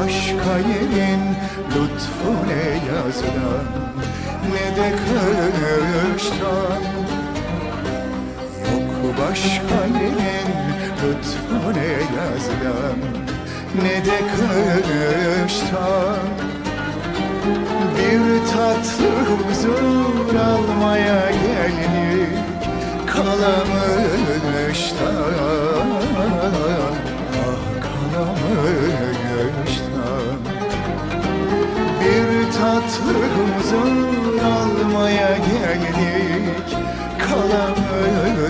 yerin lütfu ne yazılan Ne de kıştan Yok başka yerin lütfu ne yazılan Ne de kıştan Bir tatlı huzur almaya geldik Kalamıştan huzur almaya geldik Kalamıştan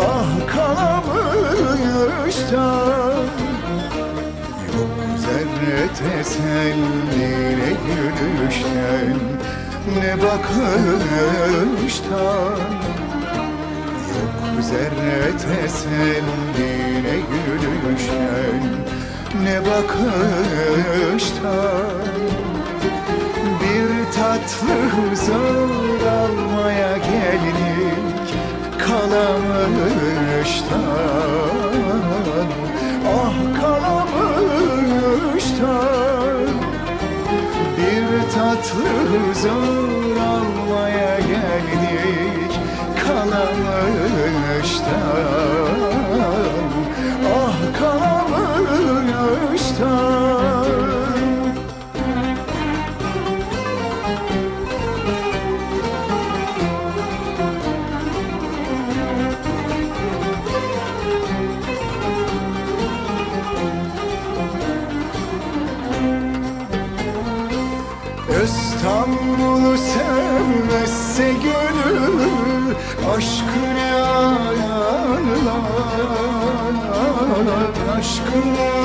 Ah kalamıştan Yok zerre teselli ne gülüşten Ne bakıştan. Yok zerre teselli ne gülüşten Ne bakıştan Bir tatlı huzur almaya geldik Kalamıştan. Ah kalamıştan Bir tatlı huzur almaya geldik Kalamıştan sevmezse gönül Aşkı ne ayarlar Aşkı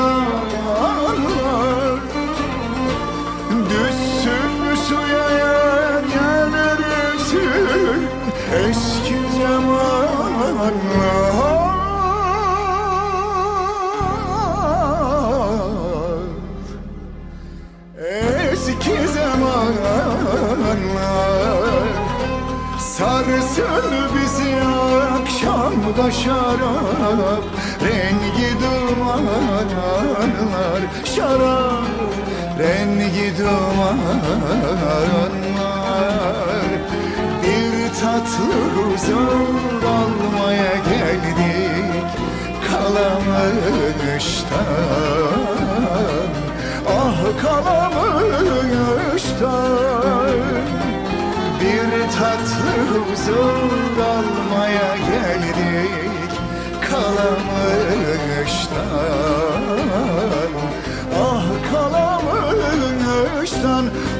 şarap Rengi dumanlar Şarap rengi dumanlar. Bir tatlı huzur almaya geldik Kalamıştan. Ah kalamıştan. Bir tatlı huzur almaya geldik Kalamıştan Ah kalamıştan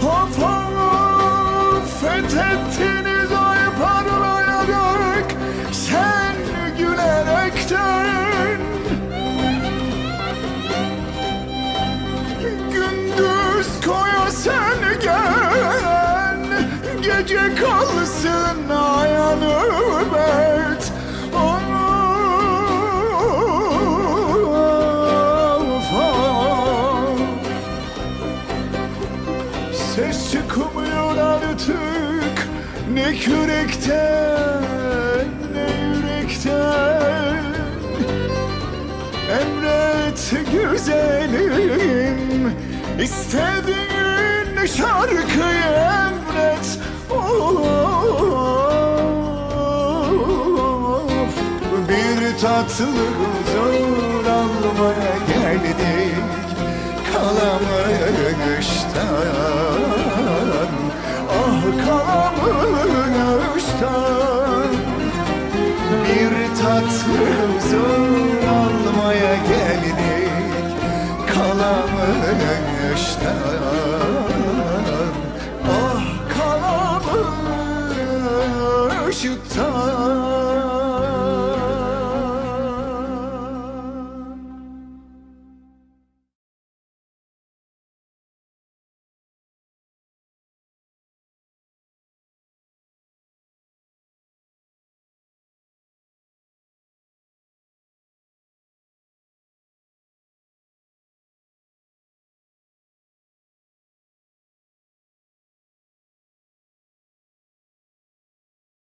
Of of fethettiniz ay parlayarak Sen gülerekten. Gündüz koya sen gel Gece kalsın Ses çıkmıyor artık. Ne kürekten ne yürekten. Emret güzelim. İstediğin şarkıyı emret. Of, Bir tatlı huzur almaya geldik Kalamıştan Ah kalamıştan bir tatlı huzur almaya geldik Kalamıştan